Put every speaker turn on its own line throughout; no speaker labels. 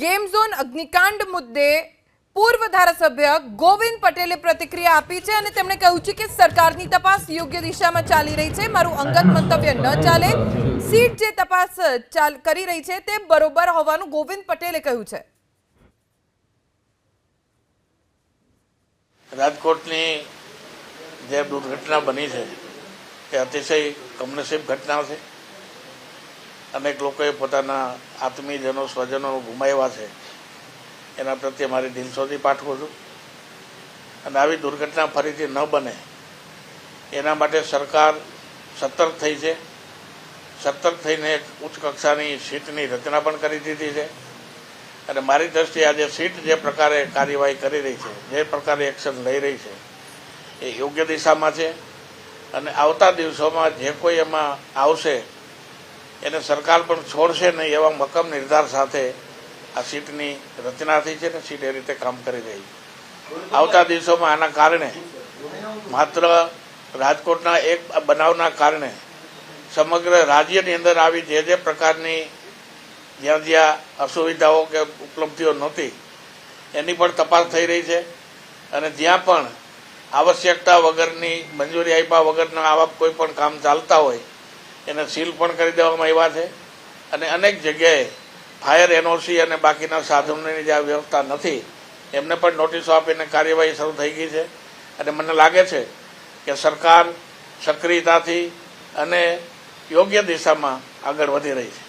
Game zone અગ્નિકાંડ મુદ્દે પૂર્વ ધારાસભ્ય ગોવિંદ પટેલે પ્રતિક્રિયા આપી છે અને તેમણે કહ્યું છે કે સરકારની તપાસ યોગ્ય દિશામાં ચાલી રહી છે. મારું અંગત મંતવ્ય ન ચાલે. સીટ જે તપાસ કરી રહી છે તે બરોબર હોવાનું ગોવિંદ પટેલે કહ્યું છે.
રાજકોટની જે દુર્ઘટના બની છે એ અતિશય કમનસીબ ઘટના છે. અનેક લોકોએ પોતાના આત્મીયજનો, સ્વજનો ગુમાવ્યા છે. એના પ્રત્યે મારી દિલસોથી પાઠવું છું. અને આવી દુર્ઘટના ફરીથી ન બને. એના માટે સરકાર સતર્ક થઈ છે. સતર્ક થઈને એક ઉચ્ચ કક્ષાની સીટની રચના પણ કરી દીધી છે. અને મારી દ્રષ્ટિએ આજે સીટ જે પ્રકારે કાર્યવાહી કરી રહી છે, જે પ્રકારે એક્શન લઈ રહી છે, એ યોગ્ય દિશામાં છે. અને આવતા દિવસોમાં જે કોઈ એમાં આવશે એને સરકાર પણ છોડશે નહીં એવા મક્કમ નિર્ધાર સાથે આ સીટની રચના થઈ છે ને સીટ એ રીતે કામ કરી રહી આવતા દિવસોમાં આના કારણે માત્ર રાજકોટના એક બનાવના કારણે સમગ્ર રાજ્યની અંદર આવી જે જે પ્રકારની જ્યાં જ્યાં અસુવિધાઓ કે ઉપલબ્ધિઓ નહોતી, એની પણ તપાસ થઈ રહી છે અને જ્યાં પણ આવશ્યકતા વગરની, મંજૂરી આપ્યા વગરના આવા કોઈ પણ કામ ચાલતા હોય એને સીલ પણ કરી દેવામાં આવ્યા છે. અને અનેક જગ્યાએ ફાયર એનઓસી અને બાકીના સાધનોની જે વ્યવસ્થા નથી, એમને પણ નોટિસો આપીને કાર્યવાહી શરૂ થઈ ગઈ છે. અને મને લાગે છે કે સરકાર સક્રિયતાથી અને યોગ્ય દિશામાં આગળ વધી રહી છે,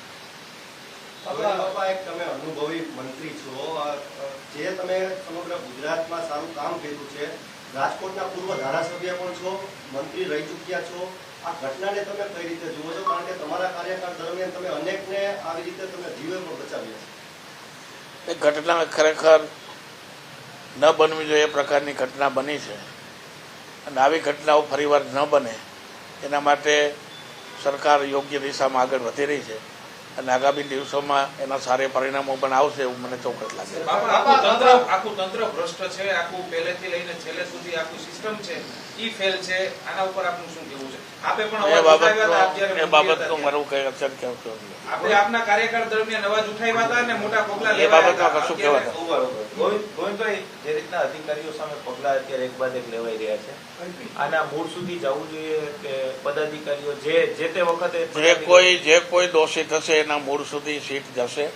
રાજકોટના પૂર્વ ધારાસભ્ય પણ છો, મંત્રી રહી ચૂક્યા છો આ ઘટનાને તમે કઈ રીતે જુઓ છો? કારણ કે તમારા કાર્યકાળ દરમિયાન તમે અનેકને આવી રીતે તમે જીવે પણ બચાવ્યા છે.
એ ઘટના ખરેખર ન બનવી જોઈએ એ પ્રકારની ઘટના બની છે. અને આવી ઘટનાઓ ફરીવાર ન બને એના માટે સરકાર યોગ્ય દિશામાં આગળ વધી રહી છે. અને આગામી દિવસોમાં એના સારા પરિણામો પણ આવશે એવું મને ચોક્કસ લાગે છે.
તંત્ર આખું તંત્ર ભ્રષ્ટ છે. આખું પહેલેથી લઈને છેલ્લે સુધી આખું સિસ્ટમ છે. ઈ ફેલ છે. આના ઉપર આપનું શું કેવું છે? આપે પણ અવાજ ઉઠાવ્યા હતા
એ બાબતનો. મારું કઈ કહેવું
આપણે આપના કાર્યકાળ દરમિયાન અવાજ ઉઠાવ્યા હતા અને મોટા પગલા લેવા
બાબતમાં કશું
ગોવિંદભાઈ જે રીતના અધિકારીઓ સામે પગલા અત્યારે એક બાદ એક લેવાઈ રહ્યા છે. આના મૂળ સુધી જવું જોઈએ કે પદાધિકારીઓ જે જે તે વખતે
જે કોઈ જે કોઈ દોષિત હશે એના મૂળ સુધી સીટ જશે.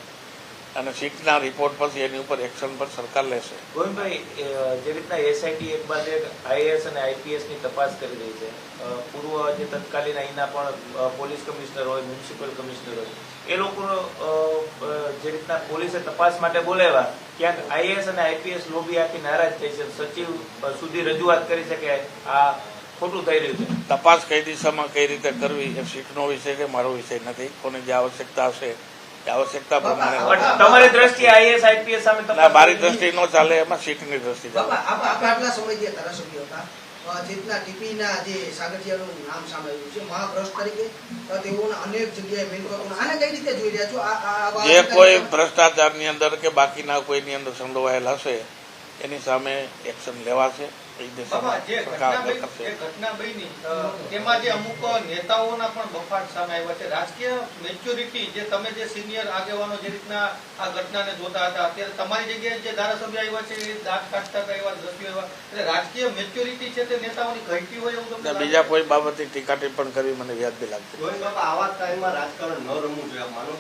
અને સીટના રિપોર્ટ પછી એની ઉપર એક્શન પર સરકાર લેશે.
ગોવિંદભાઈ જે રીતના એસઆઈટી એક બાદ એક આઈએએસ અને આઈપીએસની તપાસ કરી રહી છે. પૂર્વ જે તત્કાલીન અહીંના પણ પોલીસ કમિશનર હોય મ્યુનિસિપલ કમિશનર હોય એ લોકો જે રીતના પોલીસે તપાસ માટે બોલાવ્યા ક્યાંક આઈએએસ અને આઈપીએસ લોબી આખી નારાજ થઈ છે. સચિવ સુધી રજૂઆત કરી છે કે આ ખોટું થઈ રહ્યું છે.
તપાસ કઈ દિશામાં કઈ રીતે કરવી એ સીટનો વિષય કે મારો વિષય નથી. કોને જે આવશ્યકતા હશે આવશ્યકતા પ્રમાણે
તમારી દ્રષ્ટિએ આઈએસ આઈપીએસ સામે
ના, મારી
કરવી
દ્રષ્ટિ ન ચાલે એમાં સીટની દ્રષ્ટિ ચાલે.
બાપા આપ આપ આટલા સમયથી ધારાસભ્ય હતા. અ, જે રીતના ટીપીના જે સાગઠિયાનું નામ સામે આવ્યું છે મહાભ્રષ્ટ તરીકે તેઓના અનેક જગ્યાએ આને કઈ રીતે જોઈ રહ્યા છો? આ
જે કોઈ ભ્રષ્ટાચારની અંદર કે બાકીના કોઈની અંદર સંડોવાયેલ હશે એની સામે એક્શન લેવાશે. એ
બાબા
દિશામાં
જે
સરકાર
ઘટના
આગળ
બની
કરશે
જે ઘટના બની અ, તેમાં જે અમુક નેતાઓના પણ બફાટ સામે આવ્યા છે. રાજકીય મેચ્યોરિટી જે તમે જે સિનિયર આગેવાનો જે રીતના આ ઘટનાને જોતા હતા અત્યારે તમારી જગ્યાએ જે ધારાસભ્ય આવ્યા છે એ દાંત કાઢતા એવા દ્રશ્યો એવા. એટલે રાજકીય મેચ્યોરિટી છે તે નેતાઓની ઘટતી હોય એવું તમને
બીજા કોઈ બાબતે ટીકા ટિપ્પણ કરવી મને વ્યાજબી લાગતી
આવા ટાઈમમાં રાજકારણ ન રમવું જોઈએ માનો.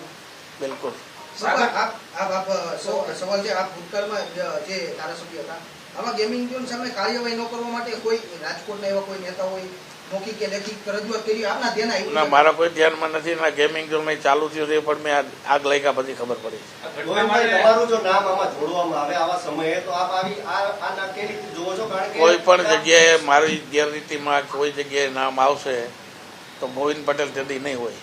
બિલકુલ.
આપ આપ આપ સવાલ છે આપ ભૂતકાળમાં જે ધારાસભ્ય હતા આમાં ગેમિંગ ઝોન સામે કાર્યવાહી ન કરવા માટે કોઈ રાજકોટના એવા કોઈ નેતા હોય મૌખિક કે લેખિત રજૂઆત કરી આપના ધ્યાન આવ્યું
ના મારા કોઈ ધ્યાનમાં નથી ના ગેમિંગ જો મેં ચાલુ થયું છે પણ મેં આગ લાગ્યા પછી ખબર પડી.
આ ઘટના
ગોવિંદભાઈ
માટે
તમારું જો નામ આમાં જોડવામાં આવે આવા સમયે તો આપ આવી આ આ કેવી રીતે જોવો છો? કારણ કે
કોઈ પણ જગ્યાએ મારી ગેરરીતિમાં કોઈ જગ્યાએ નામ આવશે તો ગોવિંદ પટેલ તેથી નહીં હોય.